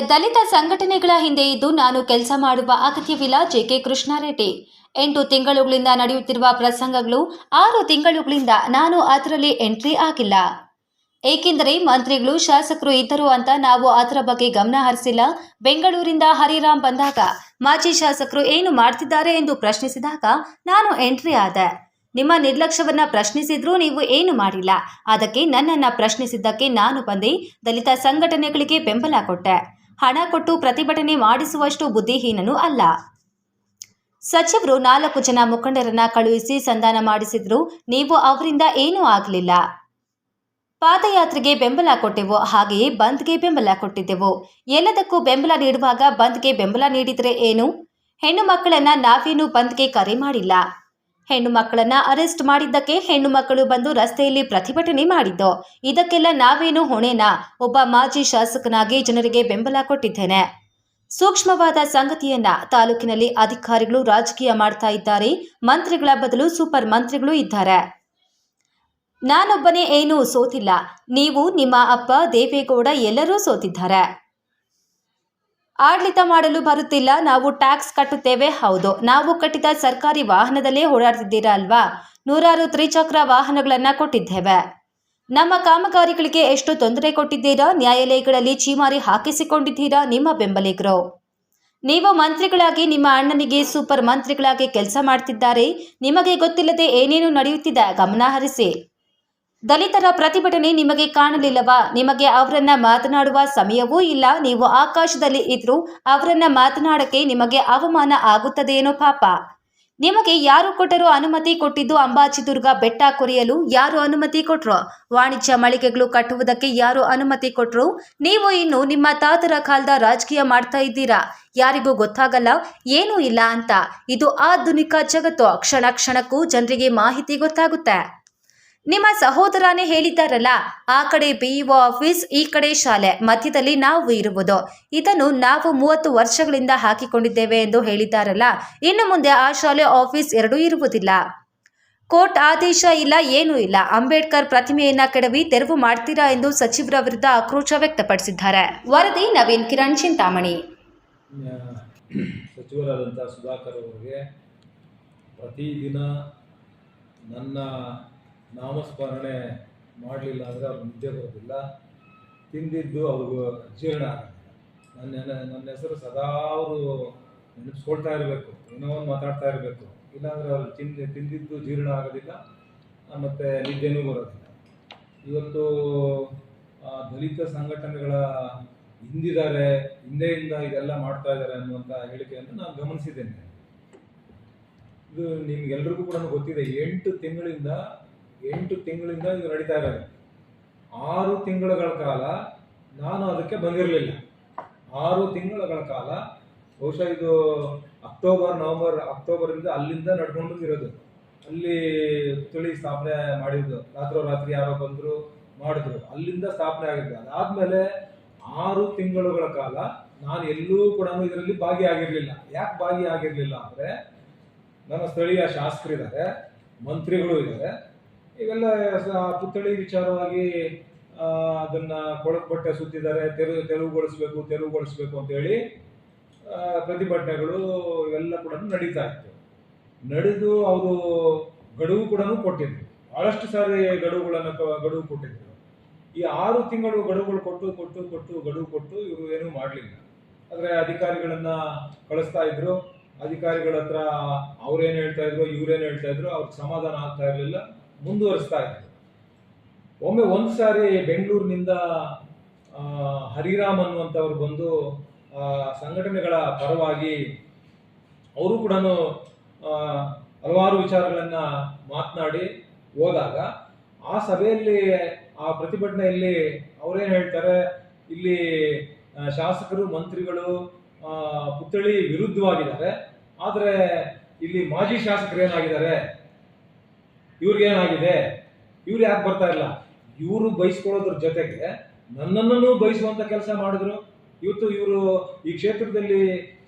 ದಲಿತ ಸಂಘಟನೆಗಳ ಹಿಂದೆ ಇದ್ದು ನಾನು ಕೆಲಸ ಮಾಡುವ ಅಗತ್ಯವಿಲ್ಲ ಜೆಕೆ ಕೃಷ್ಣಾರೆಡ್ಡಿ. ಎಂಟು ತಿಂಗಳುಗಳಿಂದ ನಡೆಯುತ್ತಿರುವ ಪ್ರಸಂಗಗಳು ಆರು ತಿಂಗಳುಗಳಿಂದ ನಾನು ಅದರಲ್ಲಿ ಎಂಟ್ರಿ ಆಗಿಲ್ಲ. ಏಕೆಂದರೆ ಮಂತ್ರಿಗಳು, ಶಾಸಕರು ಇದ್ದರು ಅಂತ ನಾವು ಅದರ ಬಗ್ಗೆ ಗಮನ ಹರಿಸಿಲ್ಲ. ಬೆಂಗಳೂರಿಂದ ಹರಿರಾಮ್ ಬಂದಾಗ ಮಾಜಿ ಶಾಸಕರು ಏನು ಮಾಡ್ತಿದ್ದಾರೆ ಎಂದು ಪ್ರಶ್ನಿಸಿದಾಗ ನಾನು ಎಂಟ್ರಿ ಆದೆ. ನಿಮ್ಮ ನಿರ್ಲಕ್ಷ್ಯವನ್ನ ಪ್ರಶ್ನಿಸಿದ್ರೂ ನೀವು ಏನು ಮಾಡಿಲ್ಲ. ಅದಕ್ಕೆ ನನ್ನನ್ನ ಪ್ರಶ್ನಿಸಿದ್ದಕ್ಕೆ ನಾನು ಬಂದೆ. ದಲಿತ ಸಂಘಟನೆಗಳಿಗೆ ಬೆಂಬಲ ಕೊಟ್ಟೆ. ಹಣ ಕೊಟ್ಟು ಪ್ರತಿಭಟನೆ ಮಾಡಿಸುವಷ್ಟು ಬುದ್ಧಿಹೀನನೂ ಅಲ್ಲ. ಸಚಿವರು ನಾಲ್ಕು ಜನ ಮುಖಂಡರನ್ನ ಕಳುಹಿಸಿ ಸಂಧಾನ ಮಾಡಿಸಿದ್ರು. ನೀವು ಅವರಿಂದ ಏನೂ ಆಗಲಿಲ್ಲ. ಪಾದಯಾತ್ರೆಗೆ ಬೆಂಬಲ ಕೊಟ್ಟೆವು, ಹಾಗೆಯೇ ಬಂದ್ಗೆ ಬೆಂಬಲ ಕೊಟ್ಟಿದ್ದೆವು. ಎಲ್ಲದಕ್ಕೂ ಬೆಂಬಲ ನೀಡುವಾಗ ಬಂದ್ಗೆ ಬೆಂಬಲ ನೀಡಿದರೆ ಏನು? ಹೆಣ್ಣು ಮಕ್ಕಳನ್ನ ನಾವೇನು ಬಂದ್ಗೆ ಕರೆ ಮಾಡಿಲ್ಲ. ಹೆಣ್ಣು ಮಕ್ಕಳನ್ನ ಅರೆಸ್ಟ್ ಮಾಡಿದ್ದಕ್ಕೆ ಹೆಣ್ಣು ಮಕ್ಕಳು ಬಂದು ರಸ್ತೆಯಲ್ಲಿ ಪ್ರತಿಭಟನೆ ಮಾಡಿದ್ದು. ಇದಕ್ಕೆಲ್ಲ ನಾವೇನು ಹೊಣೆನಾ? ಒಬ್ಬ ಮಾಜಿ ಶಾಸಕನಾಗಿ ಜನರಿಗೆ ಬೆಂಬಲ ಕೊಟ್ಟಿದ್ದೇನೆ. ಸೂಕ್ಷ್ಮವಾದ ಸಂಗತಿಯನ್ನ ತಾಲೂಕಿನಲ್ಲಿ ಅಧಿಕಾರಿಗಳು ರಾಜಕೀಯ ಮಾಡ್ತಾ ಇದ್ದಾರೆ. ಮಂತ್ರಿಗಳ ಬದಲು ಸೂಪರ್ ಮಂತ್ರಿಗಳು ಇದ್ದಾರೆ. ನಾನೊಬ್ಬನೇ ಏನೂ ಸೋತಿಲ್ಲ. ನೀವು ನಿಮ್ಮ ಅಪ್ಪ ದೇವೇಗೌಡ ಎಲ್ಲರೂ ಸೋತಿದ್ದಾರೆ. ಆಡಳಿತ ಮಾಡಲು ಬರುತ್ತಿಲ್ಲ. ನಾವು ಟ್ಯಾಕ್ಸ್ ಕಟ್ಟುತ್ತೇವೆ. ಹೌದು. ನಾವು ಕಟ್ಟಿದ ಸರ್ಕಾರಿ ವಾಹನದಲ್ಲೇ ಓಡಾಡ್ತಿದ್ದೀರಾ ಅಲ್ವಾ ನೂರಾರು ತ್ರಿಚಕ್ರ ವಾಹನಗಳನ್ನ ಕೊಟ್ಟಿದ್ದೇವೆ. ನಮ್ಮ ಕಾಮಗಾರಿಗಳಿಗೆ ಎಷ್ಟು ತೊಂದರೆ ಕೊಟ್ಟಿದ್ದೀರಾ? ನ್ಯಾಯಾಲಯಗಳಲ್ಲಿ ಚೀಮಾರಿ ಹಾಕಿಸಿಕೊಂಡಿದ್ದೀರಾ? ನಿಮ್ಮ ಬೆಂಬಲಿಗರು. ನೀವು ಮಂತ್ರಿಗಳಾಗಿ ನಿಮ್ಮ ಅಣ್ಣನಿಗೆ ಸೂಪರ್ ಮಂತ್ರಿಗಳಾಗಿ ಕೆಲಸ ಮಾಡ್ತಿದ್ದಾರೆ. ನಿಮಗೆ ಗೊತ್ತಿಲ್ಲದೆ ಏನೇನು ನಡೆಯುತ್ತಿದೆ. ಗಮನ ಹರಿಸಿ. ದಲಿತರ ಪ್ರತಿಭಟನೆ ನಿಮಗೆ ಕಾಣಲಿಲ್ಲವಾ? ನಿಮಗೆ ಅವರನ್ನ ಮಾತನಾಡುವ ಸಮಯವೂ ಇಲ್ಲ. ನೀವು ಆಕಾಶದಲ್ಲಿ ಇದ್ರೂ ಅವರನ್ನ ಮಾತನಾಡಕ್ಕೆ ನಿಮಗೆ ಅವಮಾನ ಆಗುತ್ತದೇನೋ ಪಾಪ. ನಿಮಗೆ ಯಾರು ಕೊಟ್ಟರು ಅನುಮತಿ ಕೊಟ್ಟಿದ್ದು ಅಂಬಾಜಿದುರ್ಗ ಬೆಟ್ಟ ಕೊರೆಯಲು ಯಾರು ಅನುಮತಿ ಕೊಟ್ರು? ವಾಣಿಜ್ಯ ಮಳಿಗೆಗಳು ಕಟ್ಟುವುದಕ್ಕೆ ಯಾರು ಅನುಮತಿ ಕೊಟ್ರು? ನೀವು ಇನ್ನು ನಿಮ್ಮ ತಾತರ ಕಾಲದ ರಾಜಕೀಯ ಮಾಡ್ತಾ ಇದ್ದೀರಾ? ಯಾರಿಗೂ ಗೊತ್ತಾಗಲ್ಲ, ಏನೂ ಇಲ್ಲ ಅಂತ. ಇದು ಆಧುನಿಕ ಜಗತ್ತು. ಕ್ಷಣ ಕ್ಷಣಕ್ಕೂ ಜನರಿಗೆ ಮಾಹಿತಿ ಗೊತ್ತಾಗುತ್ತೆ. ನಿಮ್ಮ ಸಹೋದರನೇ ಹೇಳಿದ್ದಾರಲ್ಲ, ಆ ಕಡೆ ಬಿಇಒ ಆಫೀಸ್ ಈ ಕಡೆ ಶಾಲೆ, ಮಧ್ಯದಲ್ಲಿ ನಾವು ಇರುವುದು. ಇದನ್ನು ನಾವು ಮೂವತ್ತು ವರ್ಷಗಳಿಂದ ಹಾಕಿಕೊಂಡಿದ್ದೇವೆ ಎಂದು ಹೇಳಿದ್ದಾರಲ್ಲ, ಇನ್ನು ಮುಂದೆ ಆ ಶಾಲೆ ಆಫೀಸ್ ಎರಡೂ ಇರುವುದಿಲ್ಲ. ಕೋರ್ಟ್ ಆದೇಶ ಇಲ್ಲ, ಏನೂ ಇಲ್ಲ. ಅಂಬೇಡ್ಕರ್ ಪ್ರತಿಮೆಯನ್ನ ಕೆಡವಿ ತೆರವು ಮಾಡ್ತೀರಾ ಎಂದು ಸಚಿವರ ವಿರುದ್ಧ ಆಕ್ರೋಶ ವ್ಯಕ್ತಪಡಿಸಿದ್ದಾರೆ. ವರದಿ ನವೀನ್ ಕಿರಣ್ ಚಿಂತಾಮಣಿ. ಸಚಿವರಾದಂತಹ ಸುಧಾಕರ್ ಅವರಿಗೆ ಪ್ರತಿದಿನ ನನ್ನ ನಾಮಸ್ಮರಣೆ ಮಾಡಲಿಲ್ಲ ಅಂದರೆ ಅವ್ರು ನಿದ್ದೆ ಬರೋದಿಲ್ಲ. ತಿಂದಿದ್ದು ಅವ್ರಿಗೂ ಜೀರ್ಣ ನನ್ನ ನನ್ನ- ಹೆಸರು ಸದಾ ಅವರು ನೆನೆಸ್ಕೊಳ್ತಾ ಇರಬೇಕು. ಏನೋ ಒಂದು ಮಾತಾಡ್ತಾ ಇರಬೇಕು. ಇಲ್ಲಾಂದರೆ ಅವ್ರು ತಿಂದು, ತಿಂದಿದ್ದು ಜೀರ್ಣ ಆಗೋದಿಲ್ಲ ಮತ್ತು ನಿದ್ದೆನೂ ಬರೋದಿಲ್ಲ. ಇವತ್ತು ದಲಿತ ಸಂಘಟನೆಗಳ ಹಿಂದಿದ್ದಾರೆ, ಹಿಂದೆಯಿಂದ ಇದೆಲ್ಲ ಮಾಡ್ತಾ ಇದ್ದಾರೆ ಅನ್ನುವಂಥ ಹೇಳಿಕೆಯನ್ನು ನಾನು ಗಮನಿಸಿದ್ದೇನೆ. ಇದು ನಿಮ್ಗೆಲ್ರಿಗೂ ಕೂಡ ಗೊತ್ತಿದೆ, ಎಂಟು ತಿಂಗಳಿಂದ ಎಂಟು ತಿಂಗಳಿಂದ ಇದು ನಡೀತಾ ಇರೋದು. ಆರು ತಿಂಗಳುಗಳ ಕಾಲ ನಾನು ಅದಕ್ಕೆ ಬಂದಿರಲಿಲ್ಲ. ಆರು ತಿಂಗಳುಗಳ ಕಾಲ ಬಹುಶಃ ಇದು ಅಕ್ಟೋಬರ್, ನವಂಬರ್ ಅಕ್ಟೋಬರಿಂದ ಅಲ್ಲಿಂದ ನಡ್ಕೊಂಡು ಬಂದಿರೋದು. ಅಲ್ಲಿ ತುಳಿ ಸ್ಥಾಪನೆ ಮಾಡಿದ್ದು, ರಾತ್ರೋರಾತ್ರಿ ಯಾರೋ ಬಂದರು, ಮಾಡಿದ್ರು. ಅಲ್ಲಿಂದ ಸ್ಥಾಪನೆ ಆಗಿದ್ದು. ಅದಾದಮೇಲೆ ಆರು ತಿಂಗಳುಗಳ ಕಾಲ ನಾನು ಎಲ್ಲೂ ಕೂಡ ಇದರಲ್ಲಿ ಭಾಗಿಯಾಗಿರಲಿಲ್ಲ. ಯಾಕೆ ಭಾಗಿಯಾಗಿರಲಿಲ್ಲ ಅಂದ್ರೆ, ನನ್ನ ಸ್ಥಳೀಯ ಶಾಸಕರಿದ್ದಾರೆ, ಮಂತ್ರಿಗಳು ಇದ್ದಾರೆ. ಇವೆಲ್ಲ ಸ- ಪುತ್ಥಳಿ ವಿಚಾರವಾಗಿ ಅದನ್ನ ಕೊಳಕು ಬಟ್ಟೆ ಸುತ್ತಿದ್ದಾರೆ ತೆರವು ತೆರವುಗೊಳಿಸ್ಬೇಕು ತೆರವುಗೊಳಿಸ್ಬೇಕು ಅಂತೇಳಿ ಪ್ರತಿಭಟನೆಗಳು ಇವೆಲ್ಲ ಕೂಡ ನಡೀತಾ ಇತ್ತು. ನಡೆದು ಅವರು ಗಡುವು ಕೂಡ ಕೊಟ್ಟಿದ್ರು. ಬಹಳಷ್ಟು ಸಾರಿ ಗಡುವುಗಳನ್ನು ಗಡುವು ಕೊಟ್ಟಿದ್ರು. ಈ ಆರು ತಿಂಗಳು ಗಡುವುಗಳು ಕೊಟ್ಟು ಕೊಟ್ಟು ಕೊಟ್ಟು, ಗಡುವು ಕೊಟ್ಟು ಇವರು ಏನೂ ಮಾಡಲಿಲ್ಲ. ಆದರೆ ಅಧಿಕಾರಿಗಳನ್ನ ಕಳಿಸ್ತಾ ಇದ್ರು. ಅಧಿಕಾರಿಗಳ ಹತ್ರ ಅವ್ರೇನು ಹೇಳ್ತಾ ಇದ್ರು, ಇವ್ರೇನು ಹೇಳ್ತಾ ಇದ್ರು, ಅವ್ರಿಗೆ ಸಮಾಧಾನ ಆಗ್ತಾ ಇರಲಿಲ್ಲ. ಮುಂದುವರಿಸ್ತಾ ಇದ್ದರು ಒಮ್ಮೆ ಒಂದು ಸಾರಿ ಬೆಂಗಳೂರಿನಿಂದ ಹರಿರಾಮ್ ಅನ್ನುವಂಥವ್ರು ಬಂದು ಸಂಘಟನೆಗಳ ಪರವಾಗಿ ಅವರು ಕೂಡ ಹಲವಾರು ವಿಚಾರಗಳನ್ನು ಮಾತನಾಡಿ ಹೋದಾಗ ಆ ಸಭೆಯಲ್ಲಿ, ಆ ಪ್ರತಿಭಟನೆಯಲ್ಲಿ ಅವರೇನು ಹೇಳ್ತಾರೆ, ಇಲ್ಲಿ ಶಾಸಕರು, ಮಂತ್ರಿಗಳು ಪುತ್ಥಳಿ ವಿರುದ್ಧವಾಗಿದ್ದಾರೆ. ಆದರೆ ಇಲ್ಲಿ ಮಾಜಿ ಶಾಸಕರು ಏನಾಗಿದ್ದಾರೆ? ಇವ್ರಿಗೇನಾಗಿದೆ ಇವ್ರು ಯಾಕೆ ಬರ್ತಾ ಇಲ್ಲ ಇವರು ಬಯಸ್ಕೊಳ್ಳೋದ್ರ ಜೊತೆಗೆ ನನ್ನನ್ನು ಬಯಸುವಂತ ಕೆಲಸ ಮಾಡಿದ್ರು. ಇವತ್ತು ಇವರು ಈ ಕ್ಷೇತ್ರದಲ್ಲಿ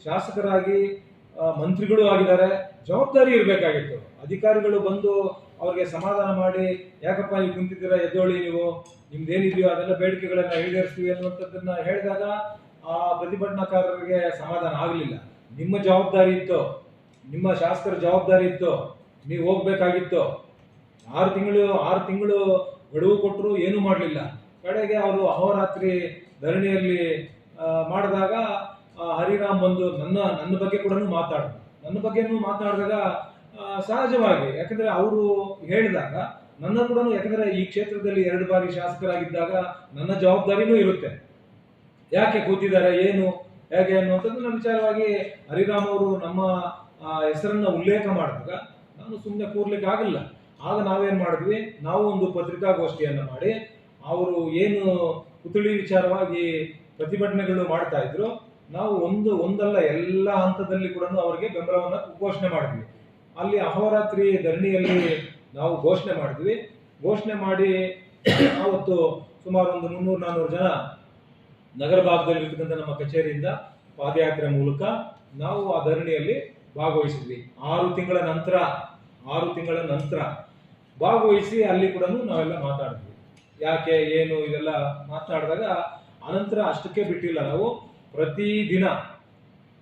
ಶಾಸಕರಾಗಿ ಮಂತ್ರಿಗಳು ಆಗಿದ್ದಾರೆ. ಜವಾಬ್ದಾರಿ ಇರಬೇಕಾಗಿತ್ತು. ಅಧಿಕಾರಿಗಳು ಬಂದು ಅವ್ರಿಗೆ ಸಮಾಧಾನ ಮಾಡಿ, ಯಾಕಪ್ಪ ನೀವು ಕುಂತಿದ್ದೀರ, ಎದ್ದೋಳಿ ನೀವು. ನಿಮ್ದೇನಿದೆಯೋ ಅದೆಲ್ಲ ಬೇಡಿಕೆಗಳನ್ನ ಈಡೇರಿಸ್ತೀವಿ ಅನ್ನುವಂಥದ್ದನ್ನ ಹೇಳಿದಾಗ ಆ ಪ್ರತಿಭಟನಾಕಾರರಿಗೆ ಸಮಾಧಾನ ಆಗಲಿಲ್ಲ. ನಿಮ್ಮ ಜವಾಬ್ದಾರಿ ಇತ್ತು. ನಿಮ್ಮ ಶಾಸಕರ ಜವಾಬ್ದಾರಿ ಇತ್ತು. ನೀವು ಹೋಗ್ಬೇಕಾಗಿತ್ತು. ಆರು ತಿಂಗಳು ಆರು ತಿಂಗಳು ಗಡುವು ಕೊಟ್ಟರು ಏನೂ ಮಾಡಲಿಲ್ಲ. ಕಡೆಗೆ ಅವರು ಅಹೋರಾತ್ರಿ ಧರಣಿಯಲ್ಲಿ ಮಾಡಿದಾಗ ಹರಿರಾಮ್ ಬಂದು ನನ್ನ ನನ್ನ ಬಗ್ಗೆ ಕೂಡ ಮಾತಾಡ. ನನ್ನ ಬಗ್ಗೆನೂ ಮಾತಾಡಿದಾಗ ಸಹಜವಾಗಿ, ಯಾಕಂದ್ರೆ ಅವರು ಹೇಳಿದಾಗ, ನನ್ನ ಕೂಡ ಯಾಕಂದ್ರೆ ಈ ಕ್ಷೇತ್ರದಲ್ಲಿ ಎರಡು ಬಾರಿ ಶಾಸಕರಾಗಿದ್ದಾಗ ನನ್ನ ಜವಾಬ್ದಾರಿನೂ ಇರುತ್ತೆ. ಯಾಕೆ ಕೂತಿದ್ದಾರೆ, ಏನು, ಹೇಗೆ ಅನ್ನುವಂಥದ್ದು ನನ್ನ ವಿಚಾರವಾಗಿ ಹರಿರಾಮ್ ಅವರು ನಮ್ಮ ಹೆಸರನ್ನ ಉಲ್ಲೇಖ ಮಾಡಿದಾಗ, ನಾನು ಸುಮ್ಮನೆ ಕೂರ್ಲಿಕ್ಕೆ ಆಗಲ್ಲ ಆಗ ನಾವೇನು ಮಾಡಿದ್ವಿ? ನಾವು ಒಂದು ಪತ್ರಿಕಾಗೋಷ್ಠಿಯನ್ನು ಮಾಡಿ, ಅವರು ಏನು ಪುತ್ಳಿ ವಿಚಾರವಾಗಿ ಪ್ರತಿಭಟನೆಗಳು ಮಾಡ್ತಾ ಇದ್ರು, ನಾವು ಒಂದು, ಒಂದಲ್ಲ, ಎಲ್ಲ ಹಂತದಲ್ಲಿ ಕೂಡ ಅವರಿಗೆ ಬೆಂಬಲವನ್ನು ಘೋಷಣೆ ಮಾಡಿದ್ವಿ. ಅಲ್ಲಿ ಅಹೋರಾತ್ರಿ ಧರಣಿಯಲ್ಲಿ ನಾವು ಘೋಷಣೆ ಮಾಡಿದ್ವಿ. ಘೋಷಣೆ ಮಾಡಿ ಅವತ್ತು ಸುಮಾರು ಒಂದು ಮುನ್ನೂರು ನಾನ್ನೂರು ಜನ ನಗರ ಭಾಗದಲ್ಲಿ ಇರ್ತಕ್ಕಂಥ ನಮ್ಮ ಕಚೇರಿಯಿಂದ ಪಾದಯಾತ್ರೆ ಮೂಲಕ ನಾವು ಆ ಧರಣಿಯಲ್ಲಿ ಭಾಗವಹಿಸಿದ್ವಿ. ಆರು ತಿಂಗಳ ನಂತರ, ಆರು ತಿಂಗಳ ನಂತರ ಭಾಗವಹಿಸಿ ಅಲ್ಲಿ ಕೂಡ ನಾವೆಲ್ಲ ಮಾತಾಡಿದ್ವಿ. ಯಾಕೆ, ಏನು, ಇದೆಲ್ಲ ಮಾತನಾಡಿದಾಗ ಅನಂತರ ಅಷ್ಟಕ್ಕೆ ಬಿಟ್ಟಿಲ್ಲ ನಾವು. ಪ್ರತಿದಿನ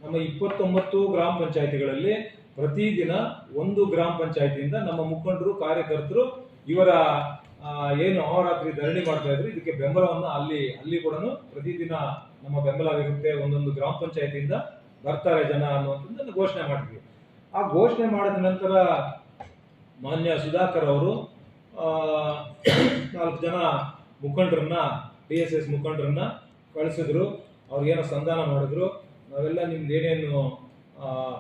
ನಮ್ಮ ಇಪ್ಪತ್ತೊಂಬತ್ತು ಗ್ರಾಮ ಪಂಚಾಯಿತಿಗಳಲ್ಲಿ ಪ್ರತಿದಿನ ಒಂದು ಗ್ರಾಮ ಪಂಚಾಯಿತಿಯಿಂದ ನಮ್ಮ ಮುಖಂಡರು, ಕಾರ್ಯಕರ್ತರು ಇವರ ಏನು ಅಹೋರಾತ್ರಿ ಧರಣಿ ಮಾಡ್ತಾ ಇದ್ರು. ಇದಕ್ಕೆ ಬೆಂಬಲವನ್ನು ಅಲ್ಲಿ ಅಲ್ಲಿ ಕೂಡ ಪ್ರತಿದಿನ ನಮ್ಮ ಬೆಂಬಲವಿರುತ್ತೆ. ಒಂದೊಂದು ಗ್ರಾಮ ಪಂಚಾಯತಿಯಿಂದ ಬರ್ತಾರೆ ಜನ ಅನ್ನುವಂಥದ್ದನ್ನು ಘೋಷಣೆ ಮಾಡಿದ್ವಿ. ಆ ಘೋಷಣೆ ಮಾಡಿದ ನಂತರ ಮಾನ್ಯ ಸುಧಾಕರ್ ಅವರು ನಾಲ್ಕು ಜನ ಮುಖಂಡರನ್ನ, ಡಿ ಎಸ್ ಎಸ್ ಮುಖಂಡರನ್ನ ಕಳಿಸಿದ್ರು. ಅವ್ರಿಗೇನೋ ಸಂಧಾನ ಮಾಡಿದ್ರು. ನಾವೆಲ್ಲ ನಿಮ್ದು ಏನೇನು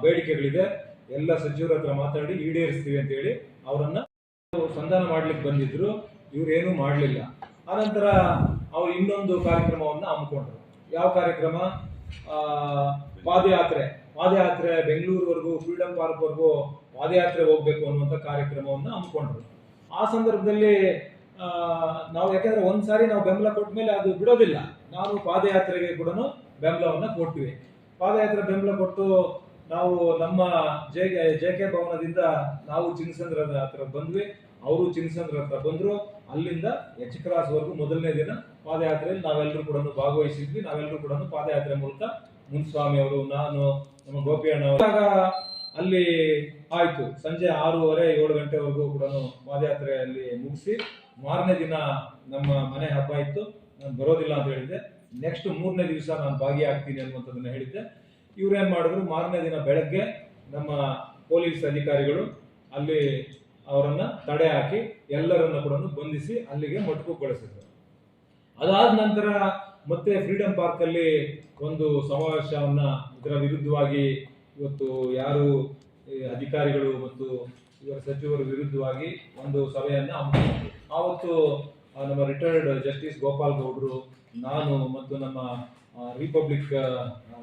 ಬೇಡಿಕೆಗಳಿದೆ, ಎಲ್ಲ ಸಚಿವರ ಹತ್ರ ಮಾತಾಡಿ ಈಡೇರಿಸ್ತೀವಿ ಅಂತ ಹೇಳಿ ಅವರನ್ನ ಸಂಧಾನ ಮಾಡ್ಲಿಕ್ಕೆ ಬಂದಿದ್ರು. ಇವರೇನು ಮಾಡಲಿಲ್ಲ. ಆನಂತರ ಅವ್ರು ಇನ್ನೊಂದು ಕಾರ್ಯಕ್ರಮವನ್ನು ಹಮ್ಮಿಕೊಂಡ್ರು. ಯಾವ ಕಾರ್ಯಕ್ರಮ? ಪಾದಯಾತ್ರೆ. ಪಾದಯಾತ್ರೆ ಬೆಂಗಳೂರುವರೆಗೂ ಫ್ರೀಡಂ ಪಾರ್ಕ್ವರೆಗೂ ಪಾದಯಾತ್ರೆ ಹೋಗ್ಬೇಕು ಅನ್ನುವಂಥ ಕಾರ್ಯಕ್ರಮವನ್ನು ಹಮ್ಮಿಕೊಂಡ್ರು. ಆ ಸಂದರ್ಭದಲ್ಲಿ ನಾವು ಯಾಕಂದ್ರೆ ಒಂದ್ಸಾರಿ ನಾವು ಬೆಂಬಲ ಕೊಟ್ಟ ಮೇಲೆ ಅದು ಬಿಡೋದಿಲ್ಲ. ನಾವು ಪಾದಯಾತ್ರೆಗೆ ಕೂಡ ಬೆಂಬಲವನ್ನ ಕೊಟ್ವಿ. ಪಾದಯಾತ್ರೆ ಬೆಂಬಲ ಕೊಟ್ಟು ನಾವು ನಮ್ಮ ಜೆ ಜೆ ಕೆ ಭವನದಿಂದ ನಾವು ಚಿನ್ನಸಂದ್ರದ ಹತ್ರ ಬಂದ್ವಿ. ಅವರು ಚಿನ್ನಸಂದ್ರ ಹತ್ರ ಬಂದ್ರು. ಅಲ್ಲಿಂದ ಎಚ್ ಕ್ರಾಸ್ ವರೆಗೂ ಮೊದಲನೇ ದಿನ ಪಾದಯಾತ್ರೆಯಲ್ಲಿ ನಾವೆಲ್ಲರೂ ಕೂಡ ಭಾಗವಹಿಸಿದ್ವಿ. ನಾವೆಲ್ಲರೂ ಕೂಡ ಪಾದಯಾತ್ರೆ ಮೂಲಕ ಮುನ್ಸ್ವಾಮಿ ಅವರು, ನಾನು ನಮ್ಮ ಆಗ ಅಲ್ಲಿ ಆಯ್ತು. ಸಂಜೆ ಆರೂವರೆ, ಏಳು ಗಂಟೆವರೆಗೂ ಕೂಡ ಪಾದಯಾತ್ರೆಯಲ್ಲಿ ಮುಗಿಸಿ ಮಾರನೇ ದಿನ ನಮ್ಮ ಮನೆ ಹಬ್ಬ ಇತ್ತು. ನಾನು ಬರೋದಿಲ್ಲ ಅಂತ ಹೇಳಿದ್ದೆ. ನೆಕ್ಸ್ಟ್ ಮೂರನೇ ದಿವಸ ನಾನು ಭಾಗಿಯಾಗ್ತೀನಿ ಅನ್ನುವಂಥದ್ದನ್ನ ಹೇಳಿದ್ದೆ. ಇವ್ರೇನ್ ಮಾಡಿದ್ರು? ಮಾರನೇ ದಿನ ಬೆಳಗ್ಗೆ ನಮ್ಮ ಪೊಲೀಸ್ ಅಧಿಕಾರಿಗಳು ಅಲ್ಲಿ ಅವರನ್ನ ತಡೆ ಹಾಕಿ ಎಲ್ಲರನ್ನ ಕೂಡ ಬಂಧಿಸಿ ಅಲ್ಲಿಗೆ ಮೊಟಕುಗೊಳಿಸಿದ್ರು ಅದಾದ ನಂತರ ಮತ್ತೆ ಫ್ರೀಡಂ ಪಾರ್ಕ್ ಅಲ್ಲಿ ಒಂದು ಸಮಾವೇಶವನ್ನ ಇದರ ವಿರುದ್ಧವಾಗಿ ಇವತ್ತು ಯಾರು ಅಧಿಕಾರಿಗಳು ಮತ್ತು ಇವರ ಸಚಿವರ ವಿರುದ್ಧವಾಗಿ ಒಂದು ಸಭೆಯನ್ನ ಆವತ್ತು ನಮ್ಮ ರಿಟೈರ್ಡ್ ಜಸ್ಟಿಸ್ ಗೋಪಾಲ್ ಗೌಡ್ರು, ನಾನು ಮತ್ತು ನಮ್ಮ ರಿಪಬ್ಲಿಕ್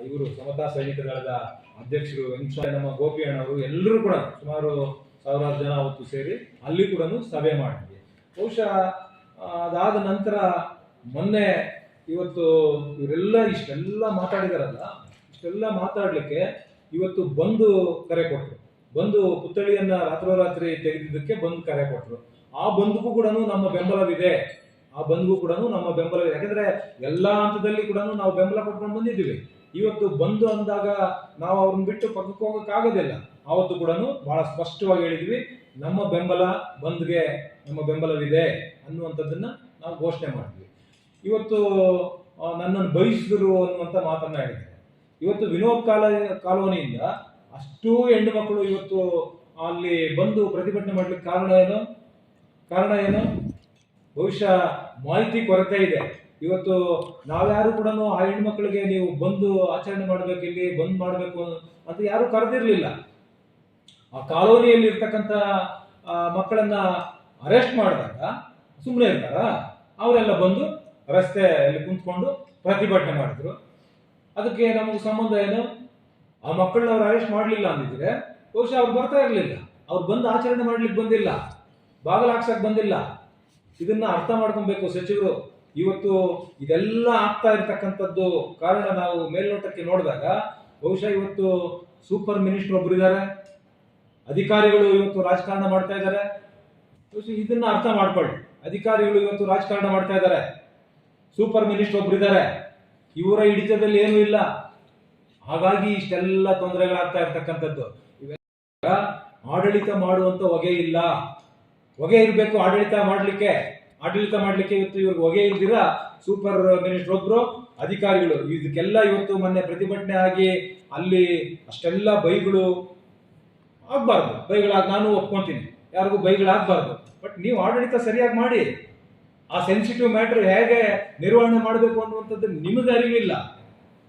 ಇವರು ಸಮತಾ ಸೈನಿಕ ದಳದ ಅಧ್ಯಕ್ಷರು ನಮ್ಮ ಗೋಪಿ ಅಣ್ಣವರು ಎಲ್ಲರೂ ಕೂಡ ಸುಮಾರು ಸಾವಿರಾರು ಜನ ಅವತ್ತು ಸೇರಿ ಅಲ್ಲಿ ಕೂಡ ಸಭೆ ಮಾಡಿದ್ವಿ. ಬಹುಶಃ ಅದಾದ ನಂತರ ಮೊನ್ನೆ ಇವತ್ತು ಇವರೆಲ್ಲ ಇಷ್ಟೆಲ್ಲ ಮಾತಾಡಿದಾರಲ್ಲ, ಇಷ್ಟೆಲ್ಲ ಮಾತಾಡಲಿಕ್ಕೆ ಇವತ್ತು ಬಂದು ಕರೆ ಕೊಟ್ಟರು ಬಂದು ಪುತ್ಥಳಿಯನ್ನ ರಾತ್ರೋರಾತ್ರಿ ತೆಗೆದಿದ್ದಕ್ಕೆ ಬಂದು ಕರೆ ಕೊಟ್ಟರು ಆ ಬಂದ್ಗೂ ಕೂಡ ನಮ್ಮ ಬೆಂಬಲವಿದೆ. ಆ ಬಂದ್ಗೂ ಕೂಡ ನಮ್ಮ ಬೆಂಬಲವಿದೆ. ಯಾಕಂದ್ರೆ ಎಲ್ಲಾ ಹಂತದಲ್ಲಿ ಕೂಡ ನಾವು ಬೆಂಬಲ ಕೊಟ್ಕೊಂಡು ಬಂದಿದ್ದೀವಿ. ಇವತ್ತು ಬಂದು ಅಂದಾಗ ನಾವು ಅವ್ರನ್ನ ಬಿಟ್ಟು ಪಕ್ಕಕ್ಕೆ ಹೋಗೋಕ್ಕಾಗೋದಿಲ್ಲ ಆವತ್ತು ಕೂಡ ಬಹಳ ಸ್ಪಷ್ಟವಾಗಿ ಹೇಳಿದ್ವಿ, ನಮ್ಮ ಬೆಂಬಲ ಬಂದ್ಗೆ ನಮ್ಮ ಬೆಂಬಲವಿದೆ ಅನ್ನುವಂಥದ್ದನ್ನ ನಾವು ಘೋಷಣೆ ಮಾಡಿದ್ವಿ. ಇವತ್ತು ನನ್ನನ್ನು ಬಯಸಿದ್ರು ಅನ್ನುವಂಥ ಮಾತನ್ನ ಹೇಳಿದ್ದಾರೆ ಇವತ್ತು ವಿನೋದ್ ಕಾಲ, ಕಾಲೋನಿಯಿಂದ ಅಷ್ಟೂ ಹೆಣ್ಣು ಮಕ್ಕಳು ಇವತ್ತು ಅಲ್ಲಿ ಬಂದು ಪ್ರತಿಭಟನೆ ಮಾಡ್ಲಿಕ್ಕೆ ಕಾರಣ ಏನು? ಕಾರಣ ಏನು? ಬಹುಶಃ ಮಾಹಿತಿ ಕೊರತೆ ಇದೆ. ಇವತ್ತು ನಾವ್ಯಾರು ಕೂಡ ಆ ಹೆಣ್ಮಕ್ಳಿಗೆ ನೀವು ಬಂದು ಆಚರಣೆ ಮಾಡ್ಬೇಕು, ಇಲ್ಲಿ ಬಂದ್ ಮಾಡಬೇಕು ಅಂತ ಯಾರು ಕರೆದಿರ್ಲಿಲ್ಲ. ಆ ಕಾಲೋನಿಯಲ್ಲಿ ಇರ್ತಕ್ಕಂಥ ಮಕ್ಕಳನ್ನ ಅರೆಸ್ಟ್ ಮಾಡಿದಾಗ ಸುಮ್ಮನೆ ಇರ್ತಾರ? ಅವರೆಲ್ಲ ಬಂದು ರಸ್ತೆಯಲ್ಲಿ ಕುಂತ್ಕೊಂಡು ಪ್ರತಿಭಟನೆ ಮಾಡಿದ್ರು. ಅದಕ್ಕೆ ನಮಗೆ ಸಂಬಂಧ ಏನು? ಆ ಮಕ್ಕಳನ್ನ ಅವ್ರು ಅರೆಸ್ಟ್ ಮಾಡಲಿಲ್ಲ ಅಂದಿದ್ರೆ ಬಹುಶಃ ಅವ್ರು ಬರ್ತಾ ಇರಲಿಲ್ಲ. ಅವ್ರು ಬಂದು ಆಚರಣೆ ಮಾಡ್ಲಿಕ್ಕೆ ಬಂದಿಲ್ಲ. ಬಾಗಿಲು ಹಾಕ್ಸಕ್ ಬಂದಿಲ್ಲ. ಇದನ್ನ ಅರ್ಥ ಮಾಡ್ಕೊಬೇಕು ಸಚಿವರು. ಇವತ್ತು ಇದೆಲ್ಲ ಆಗ್ತಾ ಇರ್ತಕ್ಕಂಥದ್ದು ಕಾರಣ ನಾವು ಮೇಲ್ನೋಟಕ್ಕೆ ನೋಡಿದಾಗ ಬಹುಶಃ ಇವತ್ತು ಸೂಪರ್ ಮಿನಿಸ್ಟರ್ ಒಬ್ರು ಇದ್ದಾರೆ ಅಧಿಕಾರಿಗಳು ಇವತ್ತು ರಾಜಕಾರಣ ಮಾಡ್ತಾ ಇದ್ದಾರೆ ಇದನ್ನ ಅರ್ಥ ಮಾಡ್ಕೊಳ್ಳಿ. ಅಧಿಕಾರಿಗಳು ಇವತ್ತು ರಾಜಕಾರಣ ಮಾಡ್ತಾ ಇದ್ದಾರೆ ಸೂಪರ್ ಮಿನಿಸ್ಟರ್ ಒಬ್ರು ಇದ್ದಾರೆ ಇವರ ಹಿಡಿತದಲ್ಲಿ ಏನೂ ಇಲ್ಲ. ಹಾಗಾಗಿ ಇಷ್ಟೆಲ್ಲ ತೊಂದರೆಗಳಾಗ್ತಾ ಇರ್ತಕ್ಕಂಥದ್ದು. ಇವೆಲ್ಲ ಆಡಳಿತ ಮಾಡುವಂತ ಹೊಗೆ ಇಲ್ಲ. ಹೊಗೆ ಇರಬೇಕು, ಆಡಳಿತ ಮಾಡಲಿಕ್ಕೆ. ಆಡಳಿತ ಮಾಡಲಿಕ್ಕೆ ಇವತ್ತು ಇವ್ರಿಗೆ ಹೊಗೆ ಇಲ್ದಿರ ಸೂಪರ್ ಮಿನಿಸ್ಟರ್ ಒಬ್ರು, ಅಧಿಕಾರಿಗಳು. ಇದಕ್ಕೆಲ್ಲ ಇವತ್ತು ಮೊನ್ನೆ ಪ್ರತಿಭಟನೆ ಆಗಿ ಅಲ್ಲಿ ಅಷ್ಟೆಲ್ಲ ಬೈಗಳು ಆಗ್ಬಾರ್ದು. ಬೈಗಳಾಗ ನಾನು ಒಪ್ಕೊಂತೀನಿ. ಯಾರಿಗೂ ಬೈಗಳಾಗಬಾರ್ದು. ಬಟ್ ನೀವು ಆಡಳಿತ ಸರಿಯಾಗಿ ಮಾಡಿ. ಆ ಸೆನ್ಸಿಟಿವ್ ಮ್ಯಾಟರ್ ಹೇಗೆ ನಿರ್ವಹಣೆ ಮಾಡಬೇಕು ಅನ್ನುವಂಥದ್ದು ನಿಮಗೆ ಅರಿವಿಲ್ಲ.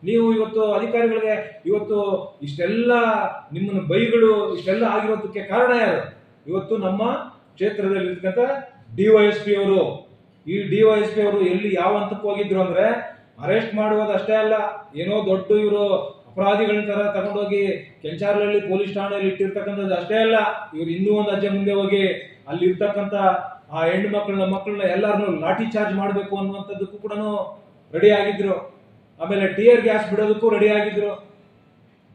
ನೀವು ಇವತ್ತು ಅಧಿಕಾರಿಗಳಿಗೆ ಇವತ್ತು ಇಷ್ಟೆಲ್ಲ ನಿಮ್ಮನ್ನು ಬೈಗಳು ಇಷ್ಟೆಲ್ಲ ಆಗಿರೋದಕ್ಕೆ ಕಾರಣ ಯಾರು? ಇವತ್ತು ನಮ್ಮ ಕ್ಷೇತ್ರದಲ್ಲಿ ಇರ್ತಕ್ಕಂಥ ಡಿ ವೈ ಎಸ್ ಪಿ ಅವರು. ಈ ಡಿ ವೈ ಎಸ್ ಪಿ ಅವರು ಎಲ್ಲಿ ಯಾವ ಹಂತಕ್ಕೆ ಹೋಗಿದ್ರು ಅಂದ್ರೆ ಅರೆಸ್ಟ್ ಮಾಡುವುದು ಅಷ್ಟೇ ಅಲ್ಲ, ಏನೋ ದೊಡ್ಡ ಇವರು ಅಪರಾಧಿಗಳ ತರ ತಗೊಂಡೋಗಿ ಕೆಂಚಾರ್ಲಹಳ್ಳಿ ಪೊಲೀಸ್ ಠಾಣೆಯಲ್ಲಿ ಇಟ್ಟಿರ್ತಕ್ಕಂಥದ್ದು ಅಷ್ಟೇ ಅಲ್ಲ. ಇವ್ರು ಇನ್ನೂ ಒಂದು ಅಜ್ಜೆ ಮುಂದೆ ಹೋಗಿ ಅಲ್ಲಿ ಇರ್ತಕ್ಕಂಥ ಆ ಹೆಣ್ಣು ಮಕ್ಕಳನ್ನ ಮಕ್ಕಳನ್ನ ಎಲ್ಲರನ್ನೂ ಲಾಠಿ ಚಾರ್ಜ್ ಮಾಡಬೇಕು ಅನ್ನುವಂಥದ್ದಕ್ಕೂ ಕೂಡ ರೆಡಿ ಆಗಿದ್ರು. ಆಮೇಲೆ ಟಿಯರ್ ಗ್ಯಾಸ್ ಬಿಡೋದಕ್ಕೂ ರೆಡಿ ಆಗಿದ್ರು.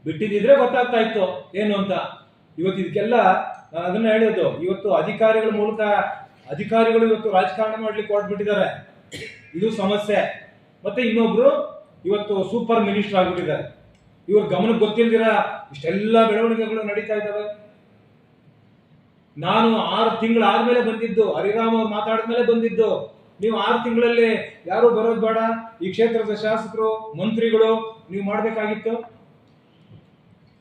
ಬಿಟ್ಟಿದ್ದಿದ್ರೆ ಗೊತ್ತಾಗ್ತಾ ಇತ್ತು, ಏನು ಅಂತ. ಇವತ್ತು ಇದಕ್ಕೆಲ್ಲ ನಾನು ಅದನ್ನ ಹೇಳೋದು, ಇವತ್ತು ಅಧಿಕಾರಿಗಳ ಮೂಲಕ, ಅಧಿಕಾರಿಗಳು ಇವತ್ತು ರಾಜಕಾರಣ ಮಾಡ್ಲಿಕ್ಕೆ ಹೊರಟ್ಬಿಟ್ಟಿದ್ದಾರೆ. ಇದು ಸಮಸ್ಯೆ. ಮತ್ತೆ ಇನ್ನೊಬ್ರು ಇವತ್ತು ಸೂಪರ್ ಮಿನಿಸ್ಟರ್ ಆಗ್ಬಿಟ್ಟಿದ್ದಾರೆ. ಇವ್ರ ಗಮನಕ್ಕೆ ಗೊತ್ತಿಲ್ದಿರ ಇಷ್ಟೆಲ್ಲ ಬೆಳವಣಿಗೆಗಳು ನಡೀತಾ ಇದ್ದಾವೆ. ನಾನು ಆರು ತಿಂಗಳಾದ್ಮೇಲೆ ಬಂದಿದ್ದು, ಹರಿರಾಮ್ ಅವ್ರು ಮಾತಾಡಿದ್ಮೇಲೆ ಬಂದಿದ್ದು. ನೀವು ಆರು ತಿಂಗಳಲ್ಲಿ ಯಾರು ಬರೋದು ಬೇಡ? ಈ ಕ್ಷೇತ್ರದ ಶಾಸಕರು, ಮಂತ್ರಿಗಳು, ನೀವು ಮಾಡಬೇಕಾಗಿತ್ತು?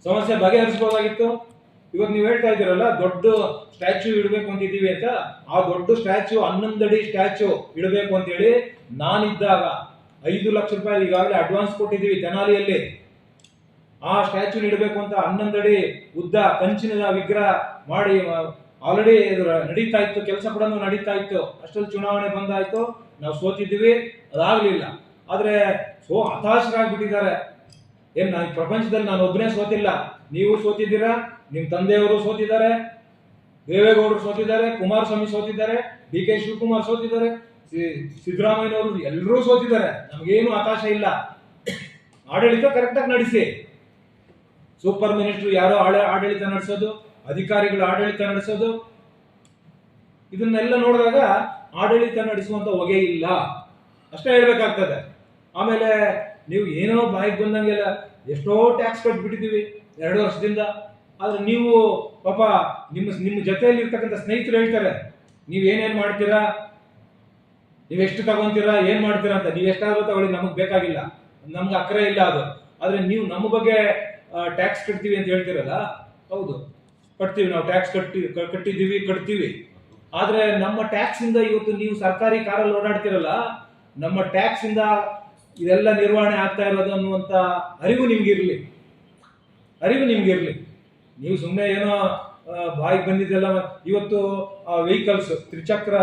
ಸಮಸ್ಯೆ ಬಗೆಹರಿಸಬಹುದಾಗಿತ್ತು ಇವಾಗ ನೀವು ಹೇಳ್ತಾ ಇದ್ದೀರಲ್ಲ, ದೊಡ್ಡ ಸ್ಟ್ಯಾಚ್ಯೂ ಇಡಬೇಕು ಅಂತಿದ್ದೀವಿ ಅಂತ. ಆ ದೊಡ್ಡ ಸ್ಟ್ಯಾಚ್ಯೂ, ಹನ್ನೊಂದಡಿ ಸ್ಟ್ಯಾಚ್ಯೂ ಇಡಬೇಕು ಅಂತ ಹೇಳಿ ನಾನಿದ್ದಾಗ ಐದು ಲಕ್ಷ ರೂಪಾಯಿ ಈಗಾಗಲೇ ಅಡ್ವಾನ್ಸ್ ಕೊಟ್ಟಿದ್ದೀವಿ ತೆನಾಲಿಯಲ್ಲಿ. ಆ ಸ್ಟ್ಯಾಚ್ಯೂ ಇಡಬೇಕು ಅಂತ ಹನ್ನೊಂದಡಿ ಉದ್ದ, ಕಂಚಿನ ವಿಗ್ರಹ ಮಾಡಿ ಆಲ್ರೆಡಿ ನಡೀತಾ ಇತ್ತು, ಕೆಲಸ ಕೂಡ ನಡೀತಾ ಇತ್ತು. ಅಷ್ಟೊಂದು ಚುನಾವಣೆ ಬಂದಾಯ್ತು, ನಾವು ಸೋತಿದ್ದೀವಿ, ಅದಾಗಲಿಲ್ಲ. ಆದರೆ ಸೋ ಹತಾಶರಾಗ್ಬಿಟ್ಟಿದ್ದಾರೆ. ಏನು ನಾನು ಪ್ರಪಂಚದಲ್ಲಿ ನಾನು ಒಬ್ಬನೇ ಸೋತಿಲ್ಲ. ನೀವು ಸೋತಿದ್ದೀರಾ? ನಿಮ್ಮ ತಂದೆಯವರು ಸೋತಿದ್ದಾರೆ. ದೇವೇಗೌಡರು ಸೋತಿದ್ದಾರೆ, ಕುಮಾರಸ್ವಾಮಿ ಸೋತಿದ್ದಾರೆ, ಡಿ ಕೆ ಶಿವಕುಮಾರ್ ಸೋತಿದ್ದಾರೆ ಸಿದ್ದರಾಮಯ್ಯನವರು ಎಲ್ಲರೂ ಸೋತಿದ್ದಾರೆ. ನಮಗೇನು ಹತಾಶ ಇಲ್ಲ. ಆಡಳಿತ ಕರೆಕ್ಟಾಗಿ ನಡೆಸಿ. ಸೂಪರ್ ಮಿನಿಸ್ಟರ್ ಯಾರೋ ಆಡಳಿತ ನಡೆಸೋದು ಅಧಿಕಾರಿಗಳು ಆಡಳಿತ ನಡೆಸೋದು? ಇದನ್ನೆಲ್ಲ ನೋಡಿದಾಗ ಆಡಳಿತ ನಡೆಸುವಂತ ಹೊಗೆ ಇಲ್ಲ. ಅಷ್ಟೇ ಹೇಳ್ಬೇಕಾಗ್ತದೆ. ಆಮೇಲೆ ನೀವು ಏನೋ ಬಾಯಿಗೆ ಬಂದಂಗೆಲ್ಲ ಎಷ್ಟೋ ಟ್ಯಾಕ್ಸ್ ಕಟ್ಬಿಟ್ಟಿದ್ದೀವಿ, ಎರಡು ವರ್ಷದಿಂದ. ಆದ್ರೆ ನೀವು ಪಾಪ ನಿಮ್ಮ ನಿಮ್ಮ ಜೊತೆಯಲ್ಲಿ ಇರ್ತಕ್ಕಂಥ ಸ್ನೇಹಿತರು ಹೇಳ್ತಾರೆ, ನೀವು ಏನೇನ್ ಮಾಡ್ತೀರಾ? ನೀವು ಎಷ್ಟು ತಗೊಂತೀರಾ? ಏನ್ ಮಾಡ್ತೀರಾ ಅಂತ? ನೀವು ಎಷ್ಟಾದ್ರೂ ತಗೊಳ್ಳಿ, ನಮಗೆ ಬೇಕಾಗಿಲ್ಲ. ನಮ್ಗೆ ಅಕ್ರೆ ಇಲ್ಲ ಅದು. ಆದ್ರೆ ನೀವು ನಮ್ಮ ಬಗ್ಗೆ ಟ್ಯಾಕ್ಸ್ ಕಟ್ತೀವಿ ಅಂತ ಹೇಳ್ತೀರಲ್ಲ? ಹೌದು. ಕಟ್ತೀವಿ ನಾವು ಟ್ಯಾಕ್ಸ್ ಕಟ್ಟಿ ಕಟ್ಟಿದ್ದೀವಿ ಕಟ್ತೀವಿ. ಆದರೆ ನಮ್ಮ ಟ್ಯಾಕ್ಸ್ ಇಂದ ಇವತ್ತು ನೀವು ಸರ್ಕಾರಿ ಕಾರಲ್ಲಿ ಓಡಾಡ್ತಿರಲ್ಲ ನಮ್ಮ ಟ್ಯಾಕ್ಸ್ ಇಂದ ಇದೆಲ್ಲ ನಿರ್ವಹಣೆ ಆಗ್ತಾ ಇರೋದು ಅನ್ನುವಂತ ಅರಿವು ನಿಮ್ಗಿರ್ಲಿ. ಅರಿವು ನಿಮ್ಗಿರ್ಲಿ. ನೀವು ಸುಮ್ಮನೆ ಏನೋ ಬಾಯಿಗೆ ಬಂದಿದ್ದೆಲ್ಲ ಇವತ್ತು ವೆಹಿಕಲ್ಸ್ ತ್ರಿಚಕ್ರ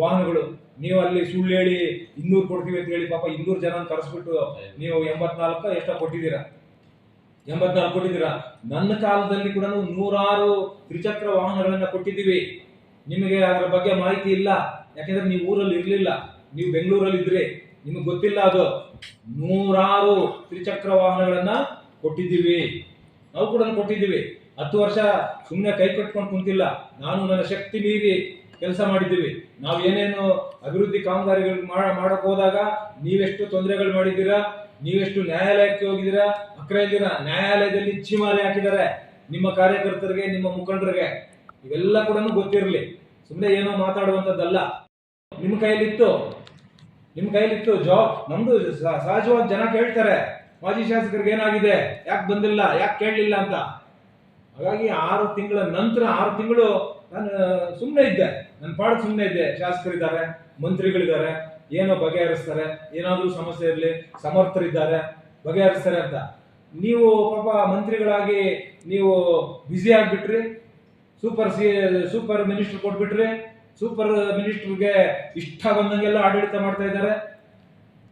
ವಾಹನಗಳು ನೀವು ಅಲ್ಲಿ ಸುಳ್ಳು ಹೇಳಿ ಇನ್ನೂರು ಕೊಡ್ತೀವಿ ಅಂತ ಹೇಳಿ ಪಾಪ ಇನ್ನೂರು ಜನ ಕರೆಸ್ಬಿಟ್ಟು ನೀವು ಎಂಬತ್ನಾಲ್ಕು ಎಷ್ಟೋ ಕೊಟ್ಟಿದ್ದೀರಾ. ಎಂಬತ್ನಾಲ್ಕು ಕೊಟ್ಟಿದ್ದೀರಾ? ನನ್ನ ಕಾಲದಲ್ಲಿ ಕೂಡ ನೂರಾರು ತ್ರಿಚಕ್ರ ವಾಹನಗಳನ್ನ ಕೊಟ್ಟಿದ್ದೀವಿ. ನಿಮಗೆ ಅದರ ಬಗ್ಗೆ ಮಾಹಿತಿ ಇಲ್ಲ. ಯಾಕೆಂದ್ರೆ ನೀವು ಊರಲ್ಲಿ ಇರಲಿಲ್ಲ. ನೀವು ಬೆಂಗಳೂರಲ್ಲಿ ಇದ್ರಿ ನಿಮಗೆ ಗೊತ್ತಿಲ್ಲ ಅದು. ನೂರಾರು ತ್ರಿಚಕ್ರ ವಾಹನಗಳನ್ನ ಕೊಟ್ಟಿದ್ದೀವಿ. ನಾವು ಕೂಡ ಕೊಟ್ಟಿದ್ದೀವಿ. ಹತ್ತು ವರ್ಷ ಸುಮ್ಮನೆ ಕೈ ಕಟ್ಕೊಂಡು ಕುಂತಿಲ್ಲ. ನಾನು ನನ್ನ ಶಕ್ತಿ ಮೀರಿ ಕೆಲಸ ಮಾಡಿದ್ದೀವಿ. ನಾವು ಏನೇನು ಅಭಿವೃದ್ಧಿ ಕಾಮಗಾರಿಗಳು ಮಾಡ ಮಾಡಕ್ ಹೋದಾಗ ನೀವೆಷ್ಟು ತೊಂದರೆಗಳು ಮಾಡಿದ್ದೀರಾ? ನೀವೆಷ್ಟು ನ್ಯಾಯಾಲಯಕ್ಕೆ ಹೋಗಿದ್ದೀರಾ? ಅಕ್ರ ನ್ಯಾಯಾಲಯದಲ್ಲಿ ಚೀಮಾಲೆ ಹಾಕಿದ್ದಾರೆ. ನಿಮ್ಮ ಕಾರ್ಯಕರ್ತರಿಗೆ, ನಿಮ್ಮ ಮುಖಂಡರಿಗೆ. ಇವೆಲ್ಲ ಕೂಡ ಗೊತ್ತಿರಲಿ. ಸುಮ್ಮನೆ ಏನೋ ಮಾತಾಡುವಂಥದ್ದಲ್ಲ. ನಿಮ್ಮ ಕೈಯಲ್ಲಿತ್ತು. ನಿಮ್ಮ ಕೈಲಿತ್ತು ಜಾಬ್ ನಮ್ದು ಸಹಜವಾಗಿ ಜನ ಕೇಳ್ತಾರೆ. ಮಾಜಿ ಶಾಸಕರಿಗೆ ಏನಾಗಿದೆ? ಯಾಕೆ ಬಂದಿಲ್ಲ? ಯಾಕೆ ಕೇಳಲಿಲ್ಲ ಅಂತ. ಹಾಗಾಗಿ ಆರು ತಿಂಗಳ ನಂತರ, ಆರು ತಿಂಗಳು ನಾನು ಸುಮ್ಮನೆ ಇದ್ದೆ. ನನ್ನ ಪಾಡು ಸುಮ್ಮನೆ ಇದ್ದೆ. ಶಾಸಕರಿದ್ದಾರೆ, ಮಂತ್ರಿಗಳಿದ್ದಾರೆ, ಏನೋ ಬಗೆಹರಿಸ್ತಾರೆ. ಏನಾದರೂ ಸಮಸ್ಯೆ ಇರಲಿ, ಸಮರ್ಥರಿದ್ದಾರೆ, ಬಗೆಹರಿಸ್ತಾರೆ ಅಂತ. ನೀವು ಪಾಪ ಮಂತ್ರಿಗಳಾಗಿ ನೀವು ಬ್ಯುಸಿ ಆಗಿಬಿಟ್ರಿ. ಸೂಪರ್ ಸಿ ಸೂಪರ್ ಮಿನಿಸ್ಟರ್ ಕೊಟ್ಬಿಟ್ರಿ. ಸೂಪರ್ ಮಿನಿಸ್ಟರ್ಗೆ ಇಷ್ಟ ಬಂದಂಗೆಲ್ಲ ಆಡಳಿತ ಮಾಡ್ತಾ ಇದ್ದಾರೆ.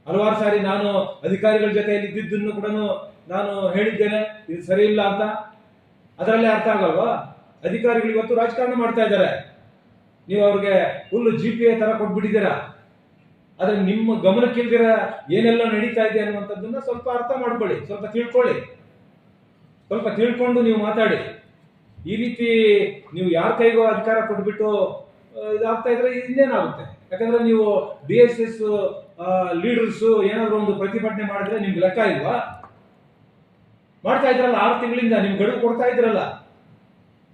ಹಲವಾರು ಸಾರಿ ನಾನು ಅಧಿಕಾರಿಗಳ ಜೊತೆಯಲ್ಲಿ ಇದ್ದಿದ್ದನ್ನು ಕೂಡ ನಾನು ಹೇಳಿದ್ದೇನೆ. ಇದು ಸರಿ ಇಲ್ಲ ಅಂತ. ಅದರಲ್ಲೇ ಅರ್ಥ ಆಗಲ್ವಾ? ಅಧಿಕಾರಿಗಳು ಇವತ್ತು ರಾಜಕಾರಣ ಮಾಡ್ತಾ ಇದ್ದಾರೆ. ನೀವು ಅವ್ರಿಗೆ ಫುಲ್ ಜಿ ಪಿ ಎ ತರ ಕೊಟ್ಬಿಟ್ಟಿದ್ದೀರಾ? ಆದ್ರೆ ನಿಮ್ಮ ಗಮನಕ್ಕಿಲ್ದಿರ ಏನೆಲ್ಲ ನಡೀತಾ ಇದೆ ಅನ್ನುವಂಥದ್ದನ್ನ ಸ್ವಲ್ಪ ಅರ್ಥ ಮಾಡ್ಕೊಳ್ಳಿ, ಸ್ವಲ್ಪ ತಿಳ್ಕೊಳ್ಳಿ. ಸ್ವಲ್ಪ ತಿಳ್ಕೊಂಡು ನೀವು ಮಾತಾಡಿ. ಈ ರೀತಿ ನೀವು ಯಾರ ಕೈಗೂ ಅಧಿಕಾರ ಕೊಟ್ಬಿಟ್ಟು ಇದಾಗ್ತಾ ಇದ್ರೆ ಇನ್ನೇನಾಗುತ್ತೆ? ಯಾಕಂದ್ರೆ ನೀವು ಡಿ ಎಸ್ ಎಸ್ ಲೀಡರ್ಸು ಏನಾದ್ರು ಒಂದು ಪ್ರತಿಭಟನೆ ಮಾಡಿದ್ರೆ ನಿಮ್ಗೆ ಲೆಕ್ಕ ಇಲ್ವಾ? ಮಾಡ್ತಾ ಇದ್ರಲ್ಲ ಆರು ತಿಂಗಳಿಂದ, ನಿಮ್ಗೆ ಗಡುವು ಕೊಡ್ತಾ ಇದ್ರಲ್ಲ.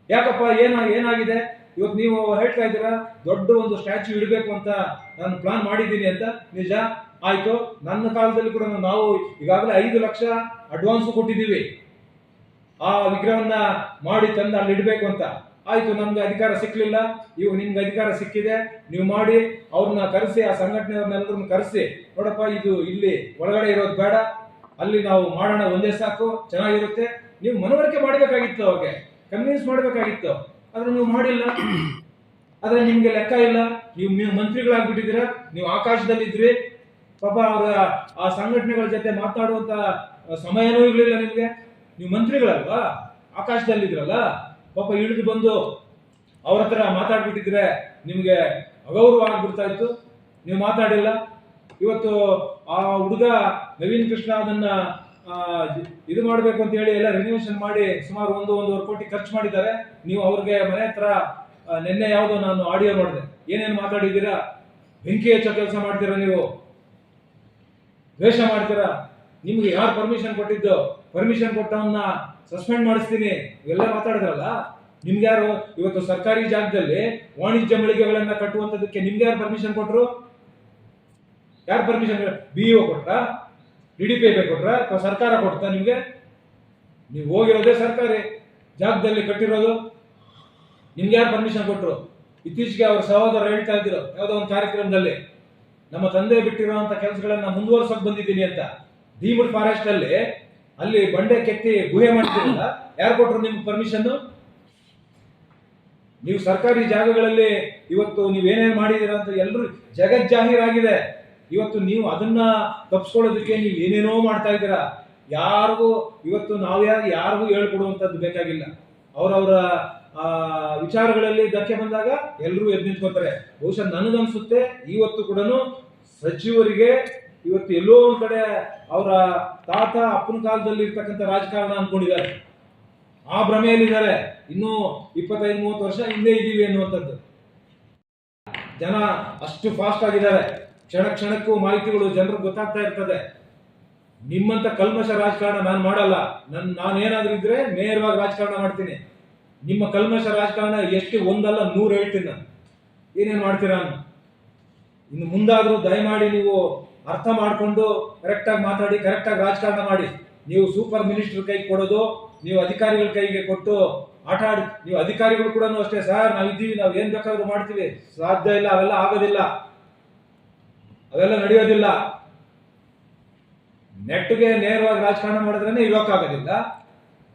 ಯಾಕಪ್ಪ, ಏನ, ಏನಾಗಿದೆ? ಇವತ್ತು ನೀವು ಹೇಳ್ತಾ ಇದ್ದೀರಾ, ದೊಡ್ಡ ಒಂದು ಸ್ಟ್ಯಾಚ್ಯೂ ಇಡಬೇಕು ಅಂತ ನಾನು ಪ್ಲಾನ್ ಮಾಡಿದ್ದೀನಿ ಅಂತ? ನಿಜ? ಆಯ್ತು. ನನ್ನ ಕಾಲದಲ್ಲಿ ಕೂಡ ನಾವು ಈಗಾಗಲೇ ಐದು ಲಕ್ಷ ಅಡ್ವಾನ್ಸ್ ಕೊಟ್ಟಿದ್ದೀವಿ. ಆ ವಿಗ್ರಹವನ್ನ ಮಾಡಿ ತಂದು ಅಲ್ಲಿ ಇಡಬೇಕು ಅಂತ. ಆಯ್ತು, ನಮ್ಗೆ ಅಧಿಕಾರ ಸಿಕ್ಕಲಿಲ್ಲ ಇವಾಗ ನಿಮ್ಗೆ ಅಧಿಕಾರ ಸಿಕ್ಕಿದೆ. ನೀವು ಮಾಡಿ, ಅವ್ರನ್ನ ಕರೆಸಿ, ಆ ಸಂಘಟನೆಯವ್ರನ್ನೆಲ್ಲರನ್ನ ಕರೆಸಿ. ನೋಡಪ್ಪ, ಇದು ಇಲ್ಲಿ ಒಳಗಡೆ ಇರೋದು ಬೇಡ. ಅಲ್ಲಿ ನಾವು ಮಾಡೋಣ ಒಂದೇ ಸಾಕು. ಚೆನ್ನಾಗಿರುತ್ತೆ. ನೀವು ಮನವರಿಕೆ ಮಾಡಬೇಕಾಗಿತ್ತು ಅವ್ರಿಗೆ. ಕನ್ವಿನ್ಸ್ ಮಾಡಬೇಕಾಗಿತ್ತು. ಆದ್ರೆ ನೀವು ಮಾಡಿಲ್ಲ. ಆದ್ರೆ ನಿಮ್ಗೆ ಲೆಕ್ಕ ಇಲ್ಲ. ನೀವು ನೀವು ಮಂತ್ರಿಗಳಾಗ್ಬಿಟ್ಟಿದ್ದೀರಾ. ನೀವು ಆಕಾಶದಲ್ಲಿ ಇದ್ರಿ ಪಾಪ ಅವರ ಆ ಸಂಘಟನೆಗಳ ಜೊತೆ ಮಾತಾಡುವಂತ ಸಮಯನೂ ಇರಲಿಲ್ಲ ನಿಮ್ಗೆ. ನೀವು ಮಂತ್ರಿಗಳಲ್ವಾ? ಆಕಾಶದಲ್ಲಿದ್ರಲ್ಲ. ಪಾಪ ಇಳಿದು ಬಂದು ಅವ್ರ ಹತ್ರ ಮಾತಾಡ್ಬಿಟ್ಟಿದ್ರೆ ನಿಮ್ಗೆ ಅಗೌರವ ಆಗ್ಬಿಡ್ತಾ ಇತ್ತು. ನೀವು ಮಾತಾಡಿಲ್ಲ. ಇವತ್ತು ಆ ಹುಡುಗ ನವೀನ್ ಕೃಷ್ಣ ಅದನ್ನ ಇದು ಮಾಡಬೇಕು ಅಂತ ಹೇಳಿ ಎಲ್ಲ ರಿನ್ಯೂವೇಷನ್ ಮಾಡಿ ಸುಮಾರು ಒಂದು, ಒಂದೂವರೆ ಕೋಟಿ ಖರ್ಚು ಮಾಡಿದ್ದಾರೆ. ನೀವು ಅವ್ರಿಗೆ ಮನೆ ಹತ್ರ ನಿನ್ನೆ ಯಾವುದೋ ನಾನು ಆಡಿಯೋ ನೋಡಿದೆ. ಏನೇನು ಮಾತಾಡಿದ್ದೀರಾ? ಬೆಂಕಿ ಹೆಚ್ಚೋ ಕೆಲಸ ಮಾಡ್ತೀರಾ ನೀವು? ದ್ವೇಷ ಮಾಡ್ತೀರಾ? ನಿಮ್ಗೆ ಯಾರು ಪರ್ಮಿಷನ್ ಕೊಟ್ಟಿದ್ದು? ಪರ್ಮಿಷನ್ ಕೊಟ್ಟವನ್ನ ಸಸ್ಪೆಂಡ್ ಮಾಡಿಸ್ತೀನಿ. ಇವೆಲ್ಲ ಮಾತಾಡಿದ್ರಲ್ಲ? ನಿಮ್ಗೆ ಯಾರು ಇವತ್ತು ಸರ್ಕಾರಿ ಜಾಗದಲ್ಲಿ ವಾಣಿಜ್ಯ ಮಳಿಗೆಗಳನ್ನ ಕಟ್ಟುವಂತದಕ್ಕೆ ನಿಮ್ಗೆ ಯಾರು ಪರ್ಮಿಷನ್ ಕೊಟ್ರು? ಯಾರು ಪರ್ಮಿಷನ್ ಬಿ ಒ ಕೊಟ್ರ? ಡಿ ಡಿ ಪಿ ಕೊಟ್ರೆ ಅಥವಾ ಸರ್ಕಾರ ಕೊಡ್ತಾ ನಿಮಗೆ? ನೀವು ಹೋಗಿರೋದೇ ಸರ್ಕಾರಿ. ಜಾಗದಲ್ಲಿ ಕಟ್ಟಿರೋದು. ನಿಮ್ಗೆ ಯಾರು ಪರ್ಮಿಷನ್ ಕೊಟ್ಟರು ಇತ್ತೀಚೆಗೆ ಅವ್ರ ಸಹೋದರ ಹೇಳ್ತಾ ಇದ್ರು, ಯಾವುದೋ ಒಂದು ಕಾರ್ಯಕ್ರಮದಲ್ಲಿ, ನಮ್ಮ ತಂದೆ ಬಿಟ್ಟಿರುವಂತ ಕೆಲಸಗಳನ್ನ ಮುಂದುವರ್ಸಕ್ ಬಂದಿದ್ದೀನಿ ಅಂತ. ಡೀಮ್ಡ್ ಫಾರೆಸ್ಟ್ ಅಲ್ಲಿ ಅಲ್ಲಿ ಬಂಡೆ ಕೆತ್ತಿ ಗುಹೆ ಮಾಡ್ತಿರಲ್ಲ, ಯಾರು ಕೊಟ್ರು ನಿಮ್ಗೆ ಪರ್ಮಿಷನ್ ನೀವು ಸರ್ಕಾರಿ ಜಾಗಗಳಲ್ಲಿ ಇವತ್ತು ನೀವೇನೇನ್ ಮಾಡಿದೀರ ಅಂತ ಎಲ್ಲರೂ ಜಗಜ್ಜಾಹೀರಾಗಿದೆ ಇವತ್ತು ನೀವು ಅದನ್ನ ತಪ್ಪಿಸ್ಕೊಳ್ಳೋದಕ್ಕೆ ನೀವು ಏನೇನೋ ಮಾಡ್ತಾ ಇದ್ದೀರಾ? ಯಾರಿಗೂ ಇವತ್ತು ನಾವು ಯಾರು ಯಾರಿಗೂ ಹೇಳ್ಕೊಡುವಂಥದ್ದು ಬೇಕಾಗಿಲ್ಲ. ಅವರವರ ವಿಚಾರಗಳಲ್ಲಿ ಧಕ್ಕೆ ಬಂದಾಗ ಎಲ್ಲರೂ ಎದ್ದು ನಿಂತ್ಕೋತಾರೆ. ಬಹುಶಃ ನನಗನ್ಸುತ್ತೆ, ಇವತ್ತು ಕೂಡ ಸಚಿವರಿಗೆ ಇವತ್ತು ಎಲ್ಲೋ ಒಂದ್ ಕಡೆ ಅವರ ತಾತ ಅಪ್ಪನ ಕಾಲದಲ್ಲಿ ಇರ್ತಕ್ಕಂಥ ರಾಜಕಾರಣ ಅನ್ಕೊಂಡಿದ್ದಾರೆ. ಆ ಭ್ರಮೆಯಲ್ಲಿದ್ದಾರೆ. ಇನ್ನೂ ಇಪ್ಪತ್ತೈದು, ಮೂವತ್ತು ವರ್ಷ ಹಿಂದೆ ಇದೀವಿ ಅನ್ನುವಂಥದ್ದು ಜನ ಅಷ್ಟು ಫಾಸ್ಟ್ ಆಗಿದ್ದಾರೆ. ಕ್ಷಣ ಕ್ಷಣಕ್ಕೂ ಮಾಹಿತಿಗಳು ಜನರಿಗೆ ಗೊತ್ತಾಗ್ತಾ ಇರ್ತದೆ. ನಿಮ್ಮಂತ ಕಲ್ಮಶ ರಾಜಕಾರಣ ನಾನು ಮಾಡಲ್ಲ. ನನ್ನ ನಾನೇನಾದ್ರೂ ಇದ್ರೆ ನೇರವಾಗಿ ರಾಜಕಾರಣ ಮಾಡ್ತೀನಿ. ನಿಮ್ಮ ಕಲ್ಮಶ ರಾಜಕಾರಣ ಎಷ್ಟು ಒಂದಲ್ಲ ನೂರು ಹೇಳ್ತೀನಿ ನಾನು. ಏನೇನು ಮಾಡ್ತೀರಾ ಇನ್ನು ಮುಂದಾದ್ರೂ ದಯಮಾಡಿ ನೀವು ಅರ್ಥ ಮಾಡಿಕೊಂಡು ಕರೆಕ್ಟಾಗಿ ಮಾತಾಡಿ ಕರೆಕ್ಟಾಗಿ ರಾಜಕಾರಣ ಮಾಡಿ. ನೀವು ಸೂಪರ್ ಮಿನಿಸ್ಟರ್ ಕೈಗೆ ಕೊಡೋದು, ನೀವು ಅಧಿಕಾರಿಗಳ ಕೈಗೆ ಕೊಟ್ಟು ಆಟ ಆಡಿ. ನೀವು ಅಧಿಕಾರಿಗಳು ಕೂಡ ಅಷ್ಟೇ, ಸರ್ ನಾವು ಇದ್ದೀವಿ ನಾವು ಏನು ಬೇಕಾದರೂ ಮಾಡ್ತೀವಿ. ಸಾಧ್ಯ ಇಲ್ಲ, ಅವೆಲ್ಲ ಆಗೋದಿಲ್ಲ. ಅವೆಲ್ಲ ನಡೆಯೋದಿಲ್ಲ. ನೆಟ್ಗೆ ನೇರವಾಗಿ ರಾಜಕಾರಣ ಮಾಡಿದ್ರೇನೆ ಇರೋಕ್ಕಾಗೋದಿಲ್ಲ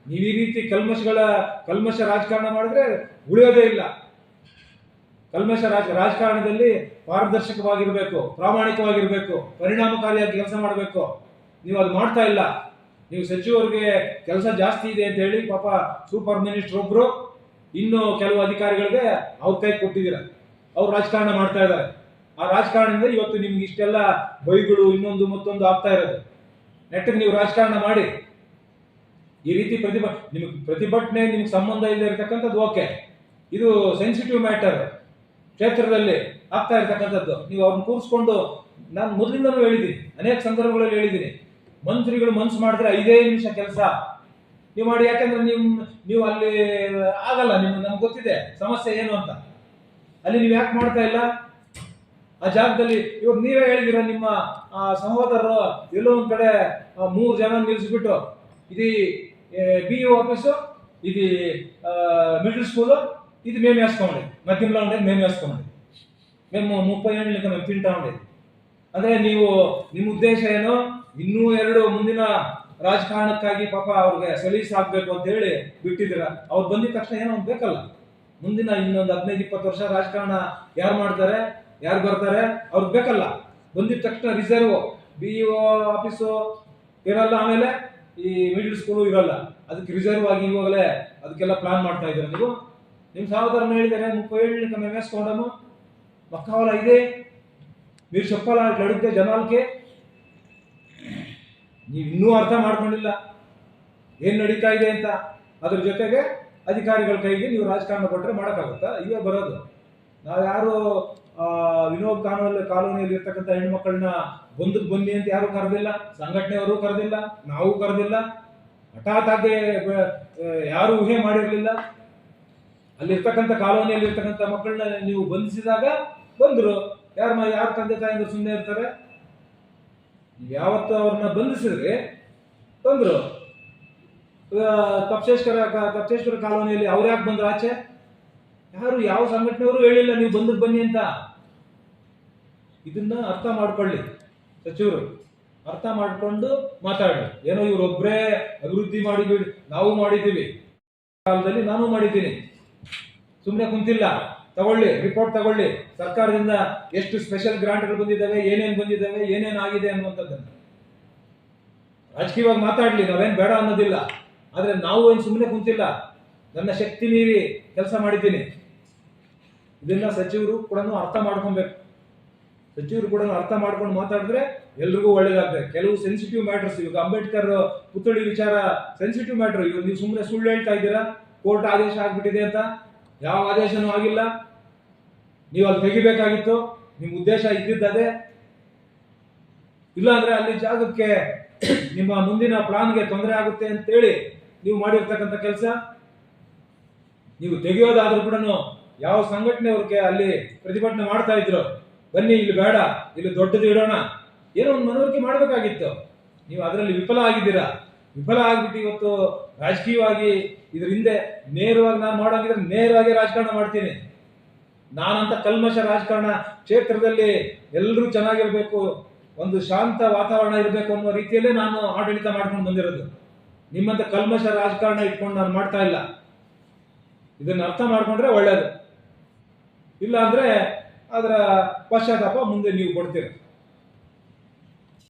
ನೀವು ಈ ರೀತಿ ಕಲ್ಮಶಗಳ, ಕಲ್ಮಶ ರಾಜಕಾರಣ ಮಾಡಿದ್ರೆ ಉಳಿಯೋದೇ ಇಲ್ಲ. ಕಲ್ಮಶ ರಾಜ, ರಾಜಕಾರಣದಲ್ಲಿ ಪಾರದರ್ಶಕವಾಗಿರಬೇಕು, ಪ್ರಾಮಾಣಿಕವಾಗಿರಬೇಕು, ಪರಿಣಾಮಕಾರಿಯಾಗಿ ಕೆಲಸ ಮಾಡಬೇಕು. ನೀವು ಅದು ಮಾಡ್ತಾ ಇಲ್ಲ. ನೀವು ಸಚಿವರಿಗೆ ಕೆಲಸ ಜಾಸ್ತಿ ಇದೆ ಅಂತ ಹೇಳಿ ಪಾಪ ಸೂಪರ್ ಮಿನಿಸ್ಟರ್ ಒಬ್ರು ಇನ್ನು ಕೆಲವು ಅಧಿಕಾರಿಗಳಿಗೆ ಅವ್ರ ಕೈ ಕೊಟ್ಟಿದ್ದೀರ. ಅವ್ರು ರಾಜಕಾರಣ ಮಾಡ್ತಾ ಇದ್ದಾರೆ. ಆ ರಾಜಕಾರಣದಿಂದ ಇವತ್ತು ನಿಮ್ಗೆ ಇಷ್ಟೆಲ್ಲ ಬೈಗಳು ಇನ್ನೊಂದು ಮತ್ತೊಂದು ಆಗ್ತಾ ಇರೋದು. ನೆಟ್ಟಿಗೆ ನೀವು ರಾಜಕಾರಣ ಮಾಡಿ. ಈ ರೀತಿ ಪ್ರತಿಭ, ನಿಮಗೆ ಪ್ರತಿಭಟನೆ, ನಿಮ್ಗೆ ಸಂಬಂಧ ಇಲ್ಲದೆ ಇರತಕ್ಕಂಥದ್ದು ಓಕೆ. ಇದು ಸೆನ್ಸಿಟಿವ್ ಮ್ಯಾಟರ್ ಕ್ಷೇತ್ರದಲ್ಲಿ ಆಗ್ತಾ ಇರತಕ್ಕಂಥದ್ದು. ನೀವು ಅವ್ರನ್ನ ಕೂರಿಸ್ಕೊಂಡು ನಾನು ಮೊದಲಿಂದನೂ ಹೇಳಿದ್ದೀನಿ, ಅನೇಕ ಸಂದರ್ಭಗಳಲ್ಲಿ ಹೇಳಿದ್ದೀನಿ. ಮಂತ್ರಿಗಳು ಮನ್ಸು ಮಾಡಿದ್ರೆ ಐದೇ ನಿಮಿಷ ಕೆಲಸ. ನೀವು ಮಾಡಿ, ಯಾಕಂದ್ರೆ ನಿಮ್, ನೀವು ಅಲ್ಲಿ ಆಗಲ್ಲ, ನಿಮ್ಗೆ ನಮ್ಗೆ ಗೊತ್ತಿದೆ ಸಮಸ್ಯೆ ಏನು ಅಂತ. ಅಲ್ಲಿ ನೀವು ಯಾಕೆ ಮಾಡ್ತಾ ಇಲ್ಲ? ಆ ಜಾಗದಲ್ಲಿ ಇವಾಗ ನೀವೇ ಹೇಳಿದಿರ ನಿಮ್ಮ ಆ, ಸಹೋದರರು ಎಲ್ಲೋ ಒಂದ್ ಕಡೆ ಆ, ಮೂರು ಜನ ನಿಲ್ಲಿಸ್ಬಿಟ್ಟು ಇದು ಬಿ ಇ ಆಫೀಸು ಇದು ಮಿಡ್ಲ್ ಸ್ಕೂಲು ఇది మేము వేసుకోండి మధ్యంలో ఉండేది మేము వేసుకోండి మేము ముప్పై ఏళ్ళకి మేము తింటా ఉండేది ಅಂದ್ರೆ ನೀವು ನಿಮ್ಮ ಉದ್ದೇಶ ಏನು ಇನ್ನೂ ಎರಡು ಮುಂದಿನ ರಾಜಕಾರಣಕ್ಕಾಗಿ ಪಾಪ ಅವ್ರಿಗೆ ಸಲೀಸ್ ಆಗ್ಬೇಕು ಅಂತ ಹೇಳಿ ಬಿಟ್ಟಿದ್ದೀರ ಅವ್ರು ಬಂದಿದ ತಕ್ಷಣ ಏನೋ ಒಂದ್ ಬೇಕಲ್ಲ ಮುಂದಿನ ಇನ್ನೊಂದು ಹದಿನೈದು ಇಪ್ಪತ್ತು ವರ್ಷ ರಾಜಕಾರಣ ಯಾರು ಮಾಡ್ತಾರೆ ಯಾರು ಬರ್ತಾರೆ ಅವ್ರಿಗೆ ಬೇಕಲ್ಲ ಬಂದಿದ ತಕ್ಷಣ ರಿಸರ್ವ್ ಬಿ ಇ ಆಫೀಸು ಇರಲ್ಲ ಆಮೇಲೆ ಈ ಮಿಡ್ಲ್ ಸ್ಕೂಲು ಇರಲ್ಲ ಅದಕ್ಕೆ ರಿಸರ್ವ್ ಆಗಿ ಇವಾಗಲೇ ಅದಕ್ಕೆಲ್ಲ ಪ್ಲಾನ್ ಮಾಡ್ತಾ ಇದ್ದೀರಾ ನೀವು ನಿಮ್ಮ సహోదరుని ಹೇಳಿದರೆ ముప్పై ఏళ్ళు ఇంకా మేము వేసుకోవడము మాకు కావాలా ఇదే మీరు చెప్పాలా అట్లా అడిగితే జనాలకి ನೀವು ಇನ್ನೂ ಅರ್ಥ ಮಾಡ್ಕೊಂಡಿಲ್ಲ ಏನ್ ನಡೀತಾ ಇದೆ ಅಂತ ಅದ್ರ ಜೊತೆಗೆ ಅಧಿಕಾರಿಗಳ ಕೈಗೆ ನೀವು ರಾಜಕಾರಣ ಕೊಟ್ಟರೆ ಮಾಡೋಕ್ಕಾಗುತ್ತಾ ಇವೇ ಬರೋದು ನಾವು ಯಾರು ಆ, ವಿನೋದ್ ಕಾನೂನಲ್ಲಿ ಕಾಲೋನಿಯಲ್ಲಿ ಇರ್ತಕ್ಕಂಥ ಹೆಣ್ಮಕ್ಳನ್ನ ಬಂದಕ್ಕೆ ಬನ್ನಿ ಅಂತ ಯಾರು ಕರೆದಿಲ್ಲ, ಸಂಘಟನೆಯವರು ಕರೆದಿಲ್ಲ, ನಾವು ಕರೆದಿಲ್ಲ. ಹಠಾತ್ ಆಗಿ ಯಾರು ಊಹೆ ಮಾಡಿರಲಿಲ್ಲ. ಅಲ್ಲಿರ್ತಕ್ಕಂಥ ಕಾಲೋನಿಯಲ್ಲಿ ಇರ್ತಕ್ಕಂಥ ಮಕ್ಕಳನ್ನ ನೀವು ಬಂಧಿಸಿದಾಗ ಬಂದರು. ಯಾರು ಯಾರ ತಂದೆ ತಾಯಂದಿರು ಸುಮ್ಮನೆ ಇರ್ತಾರೆ. ಯಾವತ್ತು ಅವ್ರನ್ನ ಬಂಧಿಸಿದ್ರಿ ಬಂದರು. ತಪ್ಸೇಶ್ವರ ತಪ್ಸೇಶ್ವರ ಕಾಲೋನಿಯಲ್ಲಿ ಅವ್ರು ಯಾಕೆ ಬಂದ್ರು ಆಚೆ? ಯಾರು ಯಾವ ಸಂಘಟನೆಯವರು ಹೇಳಿಲ್ಲ, ನೀವು ಬಂದಕ್ಕೆ ಬನ್ನಿ ಅಂತ. ಇದನ್ನ ಅರ್ಥ ಮಾಡ್ಕೊಳ್ಳಿ. ಸಚಿವರು, ಅರ್ಥ ಮಾಡಿಕೊಂಡು ಮಾತಾಡಿ ಏನೋ ಇವ್ರೊಬ್ರೇ ಅಭಿವೃದ್ಧಿ ಮಾಡಿಬಿಡಿ ನಾವು ಮಾಡಿದ್ದೀವಿ. ಕಾಲದಲ್ಲಿ ನಾನು ಮಾಡಿದ್ದೀನಿ. ಸುಮ್ಮನೆ ಕುಂತಿಲ್ಲ. ತಗೊಳ್ಳಿ ರಿಪೋರ್ಟ್ ತಗೊಳ್ಳಿ. ಸರ್ಕಾರದಿಂದ ಎಷ್ಟು ಸ್ಪೆಷಲ್ ಗ್ರಾಂಟ್ಗಳು ಬಂದಿದ್ದಾವೆ, ಏನೇನು ಬಂದಿದ್ದಾವೆ, ಏನೇನು ಆಗಿದೆ ಅನ್ನುವಂಥದ್ದನ್ನು. ರಾಜಕೀಯವಾಗಿ ಮಾತಾಡ್ಲಿ, ನಾವೇನು ಬೇಡ ಅನ್ನೋದಿಲ್ಲ. ಆದರೆ ನಾವು ಏನು ಸುಮ್ಮನೆ ಕುಂತಿಲ್ಲ. ನನ್ನ ಶಕ್ತಿ ಮೀರಿ ಕೆಲಸ ಮಾಡಿದ್ದೀನಿ. ಇದನ್ನ ಸಚಿವರು ಕೂಡ ಅರ್ಥ ಮಾಡ್ಕೊಬೇಕು. ಸಚಿವರು ಕೂಡ ಅರ್ಥ ಮಾಡ್ಕೊಂಡು ಮಾತಾಡಿದ್ರೆ ಎಲ್ರಿಗೂ ಒಳ್ಳೇದಾಗ್ತದೆ. ಕೆಲವು ಸೆನ್ಸಿಟಿವ್ ಮ್ಯಾಟರ್ಸ್ ಇವಾಗ ಅಂಬೇಡ್ಕರ್ ಪುತ್ಥಳಿ ವಿಚಾರ ಸೆನ್ಸಿಟಿವ್ ಮ್ಯಾಟರ್ ಇವಾಗ ನೀವು ಸುಮ್ಮನೆ ಸುಳ್ಳು ಹೇಳ್ತಾ ಇದ್ದೀರಾ? ಕೋರ್ಟ್ ಆದೇಶ ಆಗ್ಬಿಟ್ಟಿದೆ ಅಂತ? ಯಾವ ಆದೇಶನೂ ಆಗಿಲ್ಲ. ನೀವು ಅಲ್ಲಿ ತೆಗಿಬೇಕಾಗಿತ್ತು. ನಿಮ್ಮ ಉದ್ದೇಶ ಇದ್ದಿದ್ದದೇ. ಇಲ್ಲ ಅಂದ್ರೆ ಅಲ್ಲಿ ಜಾಗಕ್ಕೆ ನಿಮ್ಮ ಮುಂದಿನ ಪ್ಲಾನ್ಗೆ ತೊಂದರೆ ಆಗುತ್ತೆ ಅಂತೇಳಿ ನೀವು ಮಾಡಿರ್ತಕ್ಕಂಥ ಕೆಲಸ. ನೀವು ತೆಗೆಯೋದಾದ್ರೂ ಕೂಡ ಯಾವ ಸಂಘಟನೆಯವ್ರಿಗೆ ಅಲ್ಲಿ ಪ್ರತಿಭಟನೆ ಮಾಡ್ತಾ ಇದ್ರು? ಬನ್ನಿ, ಇಲ್ಲಿ ಬೇಡ, ಇಲ್ಲಿ ದೊಡ್ಡದು ಇಡೋಣ. ಏನೋ ಒಂದು ಮನವರಿಕೆ ಮಾಡಬೇಕಾಗಿತ್ತು. ನೀವು ಅದರಲ್ಲಿ ವಿಫಲ ಆಗಿದ್ದೀರಾ? ವಿಫಲ ಆಗ್ಬಿಟ್ಟು ಇವತ್ತು ರಾಜಕೀಯವಾಗಿ ಇದ್ರ ಹಿಂದೆ ನೇರವಾಗಿ ನಾನು ಮಾಡೋಂಗಿದ್ರೆ ನೇರವಾಗಿ ರಾಜಕಾರಣ ಮಾಡ್ತೀನಿ. ನಾನಂತ ಕಲ್ಮಶ ರಾಜಕಾರಣ ಕ್ಷೇತ್ರದಲ್ಲಿ ಎಲ್ಲರೂ ಚೆನ್ನಾಗಿರಬೇಕು, ಒಂದು ಶಾಂತ ವಾತಾವರಣ ಇರಬೇಕು ಅನ್ನೋ ರೀತಿಯಲ್ಲೇ ನಾನು ಆಡಳಿತ ಮಾಡ್ಕೊಂಡು ಬಂದಿರೋದು. ನಿಮ್ಮಂತ ಕಲ್ಮಶ ರಾಜಕಾರಣ ಇಟ್ಕೊಂಡು ನಾನು ಮಾಡ್ತಾ ಇಲ್ಲ. ಇದನ್ನ ಅರ್ಥ ಮಾಡ್ಕೊಂಡ್ರೆ ಒಳ್ಳೇದು. ಇಲ್ಲ ಅಂದ್ರೆ ಅದರ ಪಶ್ಚಾತ್ತಾಪ ಮುಂದೆ ನೀವು ಕೊಡ್ತೀರ.